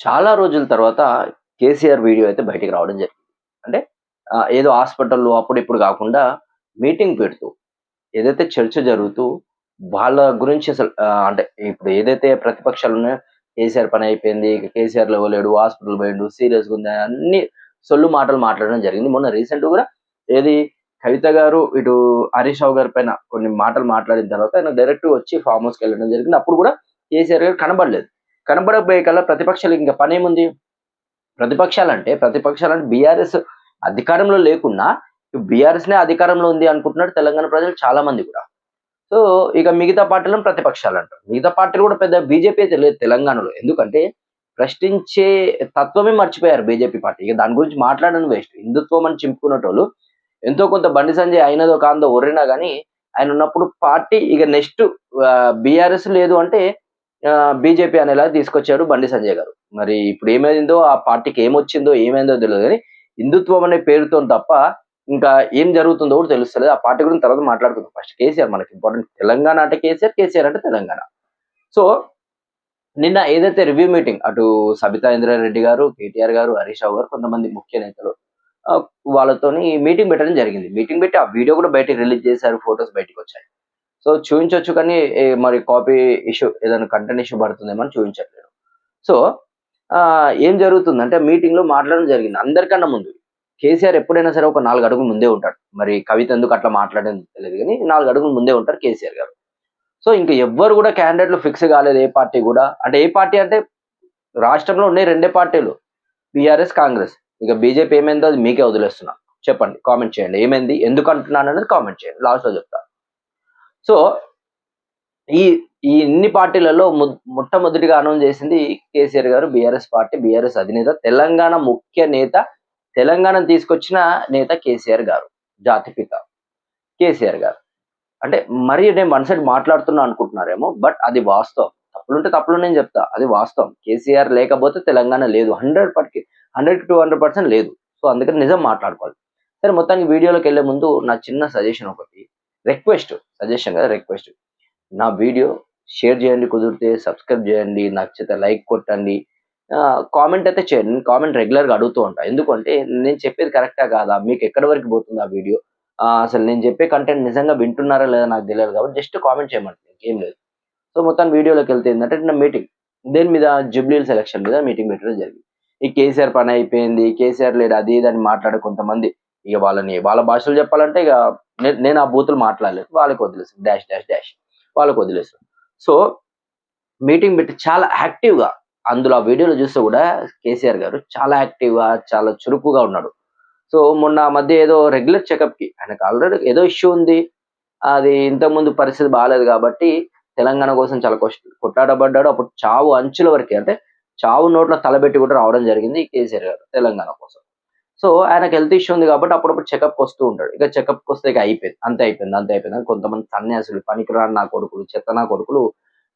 చాలా రోజుల తర్వాత కేసీఆర్ వీడియో అయితే బయటికి రావడం జరిగింది. అంటే ఏదో హాస్పిటల్లో అప్పుడు ఇప్పుడు కాకుండా మీటింగ్ పెడుతూ ఏదైతే చర్చ జరుగుతూ వాళ్ళ గురించి అసలు అంటే ఇప్పుడు ఏదైతే ప్రతిపక్షాలు ఉన్నాయో కేసీఆర్ పని అయిపోయింది కేసీఆర్ లేవలేడు హాస్పిటల్ పోయిండు సీరియస్గా ఉంది అన్ని సొల్లు మాటలు మాట్లాడడం జరిగింది. మొన్న రీసెంట్ కూడా ఏది కవిత గారు ఇటు హరీష్ రావు గారి పైన కొన్ని మాటలు మాట్లాడిన తర్వాత ఆయన డైరెక్ట్ వచ్చి ఫామ్ హౌస్కి వెళ్ళడం జరిగింది. అప్పుడు కూడా కేసీఆర్ గారు కనబడలేదు. కనబడకపోయే కల్లా ప్రతిపక్షాలు ఇంకా పనేముంది? ప్రతిపక్షాలంటే ప్రతిపక్షాలు అంటే ప్రతిపక్షాలు అంటే బీఆర్ఎస్ అధికారంలో లేకున్నా బీఆర్ఎస్నే అధికారంలో ఉంది అనుకుంటున్నారు తెలంగాణ ప్రజలు చాలా మంది కూడా. సో ఇక మిగతా పార్టీలను ప్రతిపక్షాలు అంటారు మిగతా పార్టీలు కూడా పెద్ద బీజేపీ అయితే లేదు తెలంగాణలో. ఎందుకంటే ప్రశ్నించే తత్వమే మర్చిపోయారు బీజేపీ పార్టీ. ఇక దాని గురించి మాట్లాడడం వేస్ట్. హిందుత్వం అని చింపుకునేటోళ్ళు ఎంతో కొంత బండి సంజయ్ అయినదో కాందో ఒర్రినా కానీ ఆయన ఉన్నప్పుడు పార్టీ ఇక నెక్స్ట్ బీఆర్ఎస్ లేదు అంటే బీజేపీ అనేలా తీసుకొచ్చాడు బండి సంజయ్ గారు. మరి ఇప్పుడు ఏమైందో ఆ పార్టీకి ఏమొచ్చిందో ఏమైందో తెలియదు కానీ హిందుత్వం అనే పేరుతో తప్ప ఇంకా ఏం జరుగుతుందో కూడా తెలుస్తలేదు. ఆ పార్టీ గురించి తర్వాత మాట్లాడుకుందాం. ఫస్ట్ కేసీఆర్ మనకి ఇంపార్టెంట్ తెలంగాణ అంటే కేసీఆర్ కేసీఆర్ అంటే తెలంగాణ. సో నిన్న ఏదైతే రివ్యూ మీటింగ్ అటు సబితా ఇంద్రారెడ్డి గారు కేటీఆర్ గారు హరీష్ రావు గారు కొంతమంది ముఖ్య నేతలు వాళ్ళతోని మీటింగ్ పెట్టడం జరిగింది. మీటింగ్ పెట్టి ఆ వీడియో కూడా బయటకు రిలీజ్ చేశారు ఫొటోస్ బయటకు వచ్చాయి. సో చూపించవచ్చు కానీ ఏ, మరి కాపీ ఇష్యూ ఏదైనా కంటెంట్ ఇష్యూ పడుతుందేమో అని చూపించట్లేదు సో ఏం జరుగుతుందంటే మీటింగ్లో మాట్లాడడం జరిగింది. అందరికన్నా ముందు కేసీఆర్ ఎప్పుడైనా సరే ఒక నాలుగు అడుగులు ముందే ఉంటాడు. మరి కవిత ఎందుకు అట్లా మాట్లాడేది తెలియదు కానీ నాలుగు అడుగులు ముందే ఉంటారు కేసీఆర్ గారు. సో ఇంకా ఎవ్వరు కూడా క్యాండిడేట్లు ఫిక్స్ కాలేదు ఏ పార్టీ కూడా. అంటే ఏ పార్టీ అంటే రాష్ట్రంలో ఉన్నాయి రెండే పార్టీలు. బీఆర్ఎస్ కాంగ్రెస్. ఇక బీజేపీ ఏమైందో అది మీకే వదిలేస్తున్నా. చెప్పండి కామెంట్ చేయండి. ఏమైంది? ఎందుకు అంటున్నాను అనేది కామెంట్ చేయండి. లాస్ట్లో చెప్తాను సో ఈ ఈ ఇన్ని పార్టీలలో మొట్టమొదటిగా అనౌన్స్ చేసింది కేసీఆర్ గారు బీఆర్ఎస్ పార్టీ బీఆర్ఎస్ అధినేత తెలంగాణ ముఖ్య నేత తెలంగాణ తీసుకొచ్చిన నేత కేసీఆర్ గారు జాతిపిత కేసీఆర్ గారు. అంటే మరి నేను వన్ సైడ్ మాట్లాడుతున్నా అనుకుంటున్నారేమో బట్ అది వాస్తవం. తప్పులుంటే తప్పులు నేను చెప్తా అది వాస్తవం. కేసీఆర్ లేకపోతే తెలంగాణ లేదు. హండ్రెడ్ పర్కి హండ్రెడ్ టు హండ్రెడ్ పర్సెంట్ లేదు. సో అందుకని నిజం మాట్లాడుకోవాలి. సరే మొత్తానికి వీడియోలోకి వెళ్ళే ముందు నా చిన్న సజెషన్ ఒకటి. రిక్వెస్ట్ సజెషన్ కదా రిక్వెస్ట్. నా వీడియో షేర్ చేయండి కుదిరితే సబ్స్క్రైబ్ చేయండి నచ్చితే లైక్ కొట్టండి. కామెంట్ అయితే చేయండి. నేను కామెంట్ రెగ్యులర్గా అడుగుతూ ఉంటాను ఎందుకంటే నేను చెప్పేది కరెక్టా కాదా? మీకు ఎక్కడి వరకు పోతుంది ఆ వీడియో? అసలు నేను చెప్పే కంటెంట్ నిజంగా వింటున్నారా లేదా నాకు తెలియదు కాబట్టి జస్ట్ కామెంట్ చేయమంటుంది ఏం లేదు. సో మొత్తం వీడియోలోకి వెళ్తే ఏంటంటే నా మీటింగ్. దేని మీద? జుబ్లీల్ సెలక్షన్ మీద మీటింగ్ పెట్టడం జరిగింది. ఈ కేసీఆర్ పని అయిపోయింది కేసీఆర్ లేడు అది ఇది అని మాట్లాడే కొంతమంది ఇక వాళ్ళని వాళ్ళ భాషలో చెప్పాలంటే ఇక నేను ఆ బూతులు మాట్లాడలేదు. వాళ్ళకి వదిలేసి డాష్ డాష్ డాష్. వాళ్ళకి వదిలేస్తాను సో మీటింగ్ పెట్టి చాలా యాక్టివ్గా అందులో ఆ వీడియోలో చూస్తే కూడా కేసీఆర్ గారు చాలా యాక్టివ్గా చాలా చురుకుగా ఉన్నాడు. సో మొన్న మధ్య ఏదో రెగ్యులర్ చెకప్కి ఆయనకు ఆల్రెడీ ఏదో ఇష్యూ ఉంది. అది ఇంతకుముందు పరిస్థితి బాగాలేదు కాబట్టి తెలంగాణ కోసం చాలా కొష్ట- కొట్టాడబడ్డాడు అప్పుడు చావు అంచుల వరకే అంటే చావు నోట్లో తలబెట్టి కూడా రావడం జరిగింది కేసీఆర్ గారు తెలంగాణ కోసం. సో ఆయనకు హెల్త్ ఇష్యూ ఉంది కాబట్టి అప్పుడప్పుడు చెకప్ వస్తూ ఉంటాడు. ఇక చెకప్కి వస్తే ఇక అయిపోయింది. అంతే అయిపోయింది అంతే అయిపోయింది కొంతమంది సన్యాసులు పనికిరాని నా కొడుకులు చెత్త నా కొడుకులు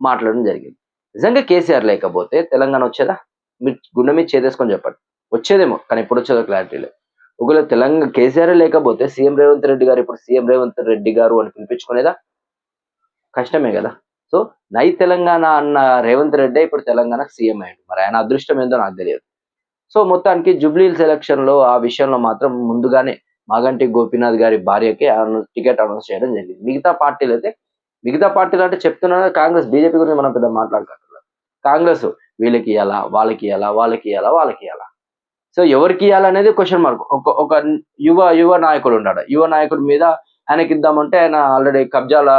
మాట్లాడడం జరిగింది. నిజంగా కేసీఆర్ లేకపోతే తెలంగాణ వచ్చేదా? మీరు గుండె మీద చేదేసుకొని చెప్పండి. వచ్చేదేమో కానీ ఇప్పుడు వచ్చేదో క్లారిటీ లేదు. ఒకవేళ తెలంగాణ కేసీఆర్ లేకపోతే సీఎం రేవంత్ రెడ్డి గారు ఇప్పుడు సీఎం రేవంత్ రెడ్డి గారు అని పిలిపించుకునేదా? కష్టమే కదా. సో నై తెలంగాణ అన్న రేవంత్ రెడ్డి ఇప్పుడు తెలంగాణ సీఎం అయ్యాడు. మరి ఆయన అదృష్టం ఏందో నాకు తెలియదు. సో మొత్తానికి జుబ్లీల్ సెలక్షన్లో ఆ విషయంలో మాత్రం ముందుగానే మాగంటి గోపీనాథ్ గారి భార్యకి టికెట్ అనౌన్స్ చేయడం జరిగింది. మిగతా పార్టీలు అయితే మిగతా పార్టీలు అంటే చెప్తున్నా కాంగ్రెస్ బీజేపీ గురించి మనం పెద్ద మాట్లాడుకుంటున్నాం కాంగ్రెస్ వీళ్ళకి ఇవ్వాలా వాళ్ళకి ఇవ్వాలా వాళ్ళకి ఇవ్వాలా వాళ్ళకి ఇవ్వాలా సో ఎవరికి ఇవ్వాలనేది క్వశ్చన్ మార్క్ ఒక ఒక యువ యువ నాయకుడు ఉన్నాడు యువ నాయకుడి మీద ఆయనకి ఇద్దామంటే ఆయన ఆల్రెడీ కబ్జాల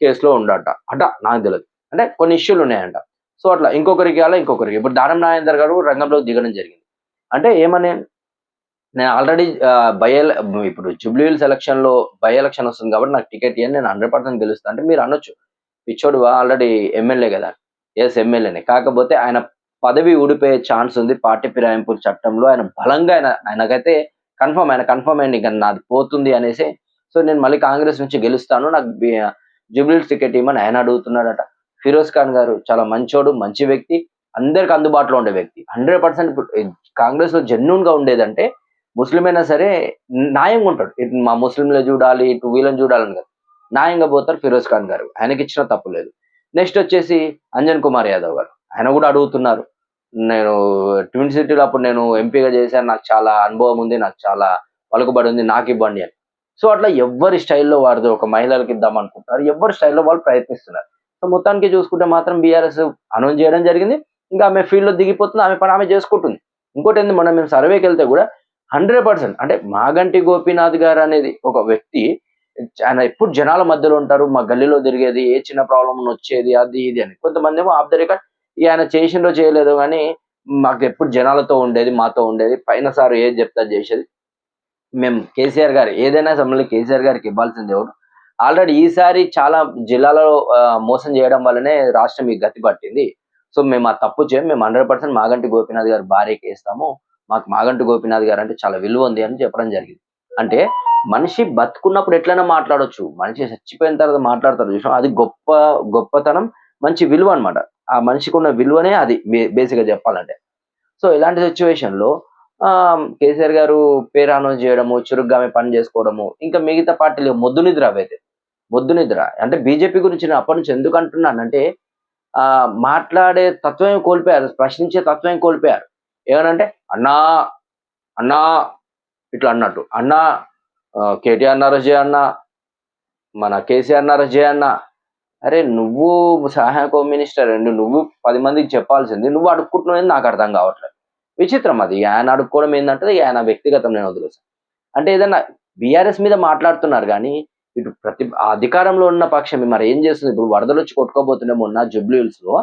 కేసులో ఉండట. అట నాకు తెలియదు అంటే కొన్ని ఇష్యూలు ఉన్నాయంట. సో అట్లా ఇంకొకరికి అలా ఇంకొకరికి. ఇప్పుడు దానం నాగేందర్ గారు రంగంలో దిగడం జరిగింది. అంటే ఏమని? నేను ఆల్రెడీ బై ఇప్పుడు జుబ్లీల్ సెలక్షన్లో బై ఎలక్షన్ వస్తుంది కాబట్టి నాకు టికెట్ ఇవ్వని నేను హండ్రెడ్ పర్సెంట్ గెలుస్తాను అంటే మీరు అనొచ్చు. పిచ్చోడు ఆల్రెడీ ఎమ్మెల్యే కదా. ఎస్ ఎమ్మెల్యేనే కాకపోతే ఆయన పదవి ఊడిపోయే ఛాన్స్ ఉంది పార్టీ ఫిరాయింపు చట్టంలో. ఆయన బలంగా ఆయన ఆయనకైతే కన్ఫర్మ్ ఆయన కన్ఫర్మ్ అయింది ఇంకా నాది పోతుంది అనేసి. సో నేను మళ్ళీ కాంగ్రెస్ నుంచి గెలుస్తాను. నాకు జూబ్లీస్ టికెట్ ఇవ్వమని ఆయన అడుగుతున్నాడట. ఫిరోజ్ ఖాన్ గారు చాలా మంచోడు మంచి వ్యక్తి అందరికి అందుబాటులో ఉండే వ్యక్తి. హండ్రెడ్ పర్సెంట్ కాంగ్రెస్లో జెన్యున్గా ఉండేదంటే ముస్లిం అయినా సరే న్యాయంగా ఉంటాడు. ఇటు మా ముస్లింలు చూడాలి ఇటు వీళ్ళని చూడాలని కాదు. న్యాయంగా పోతారు ఫిరోజ్ ఖాన్ గారు. ఆయనకి ఇచ్చిన తప్పు లేదు. నెక్స్ట్ వచ్చేసి అంజన్ కుమార్ యాదవ్ గారు. ఆయన కూడా అడుగుతున్నారు. నేను ట్విన్ సిటీలో అప్పుడు నేను ఎంపీగా చేశాను. నాకు చాలా అనుభవం ఉంది. నాకు చాలా పలుకుబడి ఉంది. నాకు ఇవ్వండి అని. సో అట్లా ఎవరి స్టైల్లో వారిది ఒక మహిళలకు ఇద్దాం అనుకుంటారు. ఎవరి స్టైల్లో వాళ్ళు ప్రయత్నిస్తున్నారు. మొత్తానికి చూసుకుంటే మాత్రం బీఆర్ఎస్ అనౌన్స్ చేయడం జరిగింది. ఇంకా ఆమె ఫీల్డ్లో దిగిపోతుంది ఆమె పని ఆమె చేసుకుంటుంది. ఇంకోటి ఏంది మనం మేము సర్వేకి వెళ్తే కూడా హండ్రెడ్ పర్సెంట్ అంటే మాగంటి గోపీనాథ్ గారు అనేది ఒక వ్యక్తి ఆయన ఎప్పుడు జనాల మధ్యలో ఉంటారు మా గల్లీలో తిరిగేది ఏ చిన్న ప్రాబ్లం వచ్చేది అది ఇది అని. కొంతమంది ఏమో ఆఫ్ ద రికార్డ్ ఆయన చేసిండో చేయలేదు కానీ మాకు ఎప్పుడు జనాలతో ఉండేది మాతో ఉండేది పైన సార్ ఏది చెప్తా చేసేది. మేము కేసీఆర్ గారు ఏదైనా సమయంలో కేసీఆర్ గారికి ఇవ్వాల్సింది ఎవరు? ఆల్రెడీ ఈసారి చాలా జిల్లాలో మోసం చేయడం వల్లనే రాష్ట్రం ఈ గతి పట్టింది. సో మేము ఆ తప్పు చేయం మేము హండ్రెడ్ పర్సెంట్ మాగంటి గోపీనాథ్ గారు భార్యకి వేస్తాము. మాకు మాగంటి గోపీనాథ్ గారు అంటే చాలా విలువ ఉంది అని చెప్పడం జరిగింది. అంటే మనిషి బతుకున్నప్పుడు ఎట్లైనా మాట్లాడొచ్చు. మనిషి చచ్చిపోయిన తర్వాత మాట్లాడతారు. చూసాం అది గొప్ప గొప్పతనం మంచి విలువ అన్నమాట. ఆ మనిషికి ఉన్న విలువనే అది బేసిక్గా చెప్పాలంటే. సో ఇలాంటి సిచ్యువేషన్లో ఆ కేసీఆర్ గారు పేరు అనౌన్స్ చేయడము చురుగ్గా ఆమె పని చేసుకోవడము ఇంకా మిగతా పార్టీలు మొద్దు నిద్ర అవైతే మొద్దు నిద్ర. అంటే బీజేపీ గురించి నేను అప్పటి నుంచి ఎందుకు అంటున్నానంటే ఆ మాట్లాడే తత్వం కోల్పోయారు ప్రశ్నించే తత్వం కోల్పోయారు. ఏమనంటే అన్నా అన్నా ఇట్లా అన్నట్టు. అన్నా కేటీఆర్ నరజే అన్న మన కేసీఆర్ నరజే అన్న. అరే నువ్వు సహాయక మినిస్టర్ అండి నువ్వు పది మందికి చెప్పాల్సింది నువ్వు అడుక్కుంటున్నావు నాకు అర్థం కావట్లేదు. విచిత్రం అది. ఆయన అడుక్కోవడం ఏంటంటే ఆయన వ్యక్తిగతం నేను వదిలేసాను అంటే ఏదన్నా బీఆర్ఎస్ మీద మాట్లాడుతున్నారు కానీ ఇటు ప్రతి అధికారంలో ఉన్న పక్షం మరి ఏం చేస్తుంది? ఇప్పుడు వరదలు వచ్చి కొట్టుకోబోతుండే మొన్న జుబ్లీ లో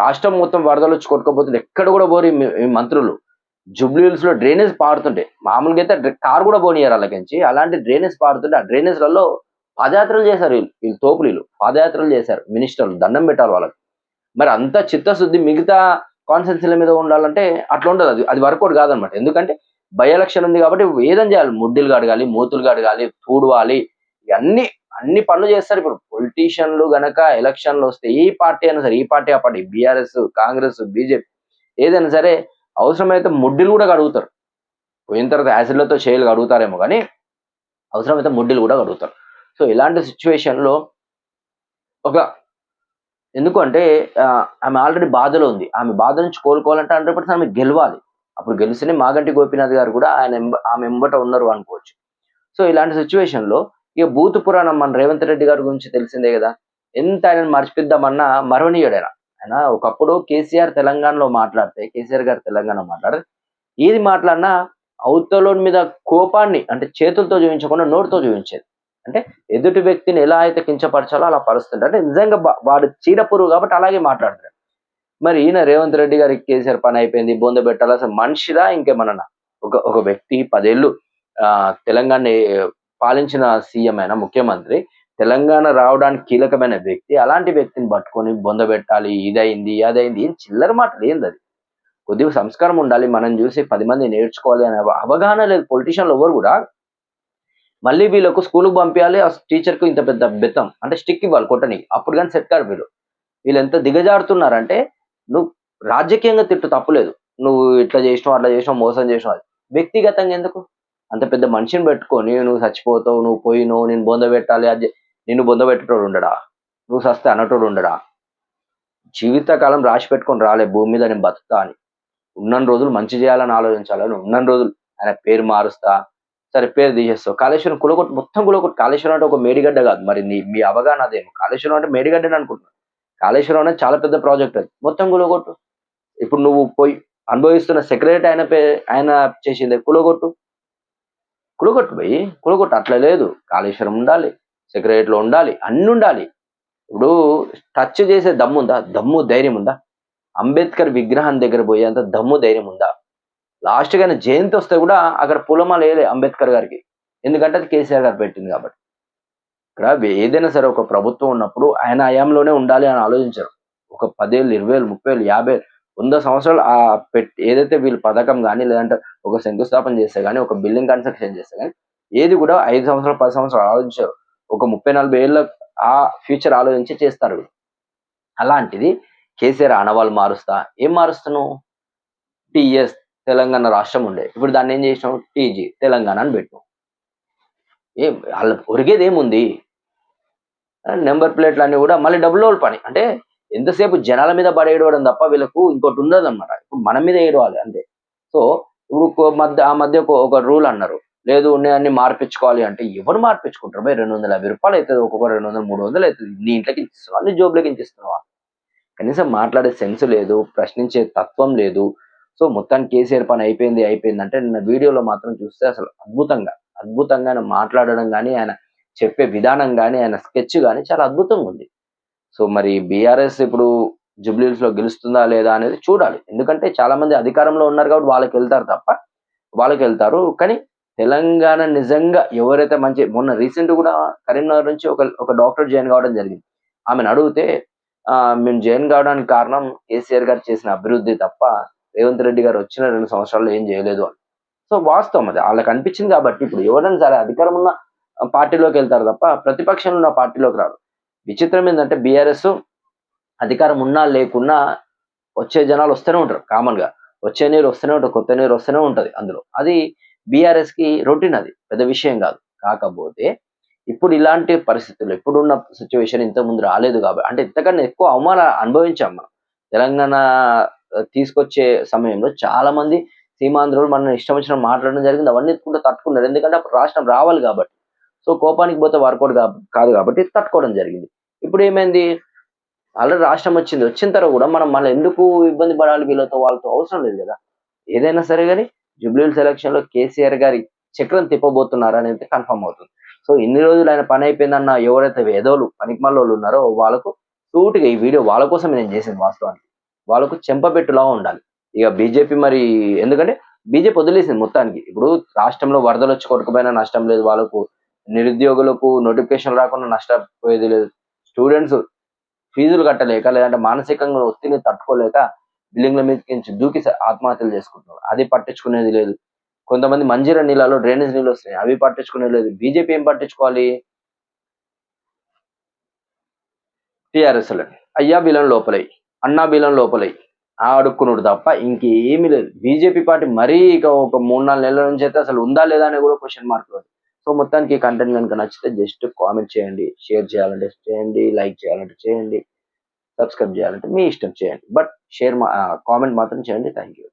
రాష్ట్రం మొత్తం వరదలు వచ్చి కొట్టుకోబోతుంది ఎక్కడ కూడా పోరు మంత్రులు. జుబ్లీ లో డ్రైనేజ్ పారుతుంటే మామూలుగా అయితే కారు కూడా పోనీయారు అలాగించి అలాంటి డ్రైనేజ్ పారుతుంటే ఆ డ్రైనేజ్లలో పాదయాత్రలు చేశారు వీళ్ళు. వీళ్ళు తోపులీలు. పాదయాత్రలు చేశారు. మినిస్టర్లు. దండం పెట్టాలి వాళ్ళకి. మరి అంత చిత్తశుద్ధి మిగతా కాన్సెన్సీల మీద ఉండాలంటే అట్లా ఉండదు. అది అది వర్కౌట్ కాదనమాట. ఎందుకంటే బై ఎలక్షన్ ఉంది కాబట్టి ఏదని చేయాలి. ముడ్డిలు కడగాలి మూతులు కడగాలి తూడవాలి ఇవన్నీ అన్ని పనులు చేస్తారు ఇప్పుడు. పొలిటీషియన్లు గనక ఎలక్షన్లు వస్తే ఏ పార్టీ అయినా సరే ఈ పార్టీ ఆ పార్టీ? బీఆర్ఎస్ కాంగ్రెస్ బీజేపీ ఏదైనా సరే అవసరమైతే ముడ్డిలు కూడా కడుగుతారు. పోయిన తర్వాత యాసిడ్లతో చేయలు కడుగుతారేమో కానీ అవసరమైతే ముడ్డిలు కూడా కడుగుతారు. సో ఇలాంటి సిచ్యువేషన్లో లో ఒక ఎందుకంటే ఆమె ఆల్రెడీ బాధలో ఉంది. ఆమె బాధ నుంచి కోలుకోవాలంటే హండ్రెడ్ పర్సెంట్ ఆమె గెలవాలి. అప్పుడు గెలిస్తేనే మాగంటి గోపీనాథ్ గారు కూడా ఆయన ఆమె ఎంబట ఉన్నారు అనుకోవచ్చు. సో ఇలాంటి సిచ్యువేషన్లో ఇక భూత పురాణం మన రేవంత్ రెడ్డి గారి గురించి తెలిసిందే కదా. ఎంత ఆయన మర్చిపిద్దామన్నా మరవనీయుడైన ఆయన ఒకప్పుడు కేసీఆర్ తెలంగాణలో మాట్లాడితే కేసీఆర్ గారు తెలంగాణ మాట్లాడితే ఏది మాట్లాడినా అవతలోని మీద కోపాన్ని అంటే చేతులతో చూపించకుండా నోటితో చూపించేది. అంటే ఎదుటి వ్యక్తిని ఎలా అయితే కించపరచాలో అలా పరుస్తుంటారు. అంటే నిజంగా వాడు చీడపురుగు కాబట్టి అలాగే మాట్లాడతాడు మరి ఈయన రేవంత్ రెడ్డి గారికి కేసీఆర్ పని అయిపోయింది బొంద పెట్టాలి? అసలు మనిషిదా ఇంకేమన్నా ఒక ఒక వ్యక్తి పదేళ్ళు తెలంగాణ పాలించిన సీఎం అయిన ముఖ్యమంత్రి తెలంగాణ రావడానికి కీలకమైన వ్యక్తి అలాంటి వ్యక్తిని పట్టుకొని బొంద పెట్టాలి ఇదైంది అదైంది ఏం చిల్లర మాటలు ఏంది అది? కొద్దిగా సంస్కారం ఉండాలి మనం చూసి పది మంది నేర్చుకోవాలి అనే అవగాహన లేదు పొలిటీషియన్లు ఎవరు కూడా. మళ్ళీ వీళ్ళకు స్కూల్కి పంపించాలి ఆ టీచర్కు ఇంత పెద్ద బెత్తం అంటే స్టిక్ ఇవ్వాలి కొట్టని అప్పుడు కానీ సెట్ కాదు వీళ్ళు. వీళ్ళు ఎంత దిగజారుతున్నారంటే నువ్వు రాజకీయంగా తిట్టు తప్పలేదు నువ్వు ఇట్లా చేసినావు అట్లా చేసినావు మోసం చేసినావు అది. వ్యక్తిగతంగా ఎందుకు? అంత పెద్ద మనిషిని పెట్టుకొని నువ్వు చచ్చిపోతావు నువ్వు పోయినావు నేను బొంద పెట్టాలి అది నిన్ను బొంద పెట్టేటోడు ఉండడా? నువ్వు సస్తే అన్నటోడు ఉండడా? జీవితకాలం రాసి పెట్టుకొని రాలే భూమి మీద నేను బతుకుతా అని. ఉన్న రోజులు మంచి చేయాలని ఆలోచించాలని ఉన్న రోజులు ఆయన పేరు మారుస్తా సరే పేరు తీసేస్తావు. కాళేశ్వరం కులగొట్టు మొత్తం కులగొట్టు కాళేశ్వరం అంటే ఒక మేడిగడ్డ కాదు. మరి నీ మీ అవగాహన అదేమో. కాళేశ్వరం అంటే మేడిగడ్డని అనుకుంటున్నాను. కాళేశ్వరం అనేది చాలా పెద్ద ప్రాజెక్ట్ అది. మొత్తం కులగొట్టు. ఇప్పుడు నువ్వు పోయి అనుభవిస్తున్న సెక్రటరీ ఆయన పే ఆయన చేసింది కులగొట్టు. కులగొట్టు పోయి కులగొట్టు అట్లా లేదు. కాళేశ్వరం ఉండాలి సెక్రటరీలో ఉండాలి అన్ని ఉండాలి. ఇప్పుడు టచ్ చేసే దమ్ము ఉందా? దమ్ము ధైర్యం ఉందా? అంబేద్కర్ విగ్రహం దగ్గర పోయేంత దమ్ము ధైర్యం ఉందా? లాస్ట్గా జయంతి వస్తే కూడా అక్కడ పులమా వేయలే అంబేద్కర్ గారికి. ఎందుకంటే అది కేసీఆర్ గారు పెట్టింది కాబట్టి. ఇక్కడ ఏదైనా సరే ఒక ప్రభుత్వం ఉన్నప్పుడు ఆయన హయాంలోనే ఉండాలి అని ఆలోచించారు. ఒక పదేళ్ళు ఇరవై వేలు ముప్పై వేలు యాభై వేలు, వంద సంవత్సరాలు ఆ పెట్టి ఏదైతే వీళ్ళు పథకం కానీ లేదంటే ఒక శంకుస్థాపన చేస్తే కానీ ఒక బిల్డింగ్ కన్స్ట్రక్షన్ చేస్తే కానీ ఏది కూడా ఐదు సంవత్సరాలు పది సంవత్సరాలు ఆలోచించారు. ఒక ముప్పై నలభై ఏళ్ళ ఆ ఫ్యూచర్ ఆలోచించి చేస్తారు అలాంటిది కేసీఆర్ ఆనవాళ్ళు మారుస్తా. ఏం మారుస్తున్నావు? టీఎస్ తెలంగాణ రాష్ట్రం ఉండే. ఇప్పుడు దాన్ని ఏం చేసినావు? టీజీ తెలంగాణ అని పెట్టినావు. ఏం వాళ్ళ ఒరిగేది ఏముంది నెంబర్ ప్లేట్లు అన్ని కూడా మళ్ళీ డబ్బులు పని అంటే ఎంతసేపు జనాల మీద పడేయడం తప్ప వీళ్ళకు ఇంకోటి ఉండదు అనమాట ఇప్పుడు మన మీద ఏడవాలి అంతే. సో ఇప్పుడు మధ్య ఆ మధ్య ఒక- ఒక రూల్ అన్నారు. లేదు ఉన్నాయన్ని మార్పించుకోవాలి అంటే ఎవరు మార్పించుకుంటారు భయ రెండు వందల యాభై రూపాయలు అవుతుంది ఒక్కొక్క రెండు వందలు మూడు వందలు అవుతుంది నీ ఇంట్లోకి ఇస్తున్నావా నీ జోబులకి ఇస్తున్నావా? కనీసం మాట్లాడే సెన్స్ లేదు ప్రశ్నించే తత్వం లేదు. సో మొత్తానికి కేసీఆర్ పని అయిపోయింది అయిపోయింది అంటే నిన్న వీడియోలో మాత్రం చూస్తే అసలు అద్భుతంగా. అద్భుతంగా ఆయన మాట్లాడడం కానీ ఆయన చెప్పే విధానం కానీ ఆయన స్కెచ్ కానీ చాలా అద్భుతంగా ఉంది. సో మరి బీఆర్ఎస్ ఇప్పుడు జూబ్లీస్లో గెలుస్తుందా లేదా అనేది చూడాలి. ఎందుకంటే చాలా మంది అధికారంలో ఉన్నారు కాబట్టి వాళ్ళకి వెళ్తారు తప్ప వాళ్ళకి వెళ్తారు. కానీ తెలంగాణ నిజంగా ఎవరైతే మంచి మొన్న రీసెంట్ కూడా కరీంనగర్ నుంచి ఒక ఒక డాక్టర్ జాయిన్ కావడం జరిగింది. ఆమెను అడిగితే మేము జాయిన్ కావడానికి కారణం కేసీఆర్ గారు చేసిన అభివృద్ధి తప్ప రేవంత్ రెడ్డి గారు వచ్చిన రెండు సంవత్సరాల్లో ఏం చేయలేదు అని. సో వాస్తవం అది. వాళ్ళకి అనిపించింది కాబట్టి ఇప్పుడు ఎవరైనా సరే అధికారం ఉన్న పార్టీలోకి వెళ్తారు తప్ప ప్రతిపక్షంలో ఉన్న పార్టీలోకి రారు. విచిత్రం ఏంటంటే బీఆర్ఎస్ అధికారం ఉన్నా లేకున్నా వచ్చే జనాలు వస్తూనే ఉంటారు కామన్గా వచ్చే నీరు వస్తూనే ఉంటుంది కొత్త నీరు వస్తూనే ఉంటది అందులో. అది బీఆర్ఎస్కి రొటీన్ అది పెద్ద విషయం కాదు. కాకపోతే ఇప్పుడు ఇలాంటి పరిస్థితులు ఇప్పుడున్న సిచ్యువేషన్ ఇంత ముందు రాలేదు కాబట్టి అంటే ఇంతకన్నా ఎక్కువ అవమానాలు అనుభవించాం మనం. తెలంగాణ తీసుకొచ్చే సమయంలో చాలా మంది సీమాంధ్రులు మన ఇష్టం వచ్చిన మాట్లాడడం జరిగింది. అవన్నీ కూడా తట్టుకున్నారు. ఎందుకంటే అప్పుడు రాష్ట్రం రావాలి కాబట్టి. సో కోపానికి పోతే వర్కౌట్ కాదు కాబట్టి తట్టుకోవడం జరిగింది. ఇప్పుడు ఏమైంది? ఆల్రెడీ రాష్ట్రం వచ్చింది. వచ్చిన తర్వాత కూడా మనం మళ్ళీ ఎందుకు ఇబ్బంది పడాలి వీళ్ళతో? వాళ్ళతో అవసరం లేదు కదా. ఏదైనా సరే కానీ జూబ్లీ సెలక్షన్లో కేసీఆర్ గారి చక్రం తిప్పబోతున్నారు అనేది కన్ఫర్మ్ అవుతుంది. సో ఇన్ని రోజులు ఆయన పని అయిపోయిందన్న ఎవరైతే వేదోలు పనికిమాల ఉన్నారో వాళ్ళకు సూటిగా ఈ వీడియో వాళ్ళ కోసం నేను చేసింది వాస్తవానికి. వాళ్ళకు చెంపబెట్టులా ఉండాలి. ఇక బీజేపీ మరి ఎందుకంటే బీజేపీ వదిలేసింది మొత్తానికి. ఇప్పుడు రాష్ట్రంలో వరదలు వచ్చి కొట్టుకుపోయినా నష్టం లేదు. వాళ్ళకు నిరుద్యోగులకు నోటిఫికేషన్ రాకుండా నష్టపోయేది లేదు. స్టూడెంట్స్ ఫీజులు కట్టలేక లేదంటే మానసికంగా ఒత్తిడిని తట్టుకోలేక బిల్డింగ్ల మీద దూకి ఆత్మహత్యలు చేసుకుంటున్నారు. అది పట్టించుకునేది లేదు. కొంతమంది మంజీర నీళ్ళలో డ్రైనేజ్ నీళ్ళు వస్తున్నాయి. అవి పట్టించుకునేది లేదు. బీజేపీ ఏం పట్టించుకోవాలి? టిఆర్ఎస్ అయ్యా బిలం లోపలై. అన్నా బిలం లోపలై. ఆడుకున్నాడు తప్ప ఇంకేమీ లేదు. బీజేపీ పార్టీ మరీ ఇక ఒక మూడు నాలుగు నెలల నుంచి అయితే అసలు ఉందా లేదా అని కూడా క్వశ్చన్ మార్క్ సో మొత్తానికి కంటెంట్ కనుక నచ్చితే జస్ట్ కామెంట్ చేయండి షేర్ చేయాలంటే చేయండి లైక్ చేయాలంటే చేయండి సబ్స్క్రైబ్ చేయాలంటే మీ ఇష్టం చేయండి. బట్ షేర్ కామెంట్ మాత్రం చేయండి. Thank you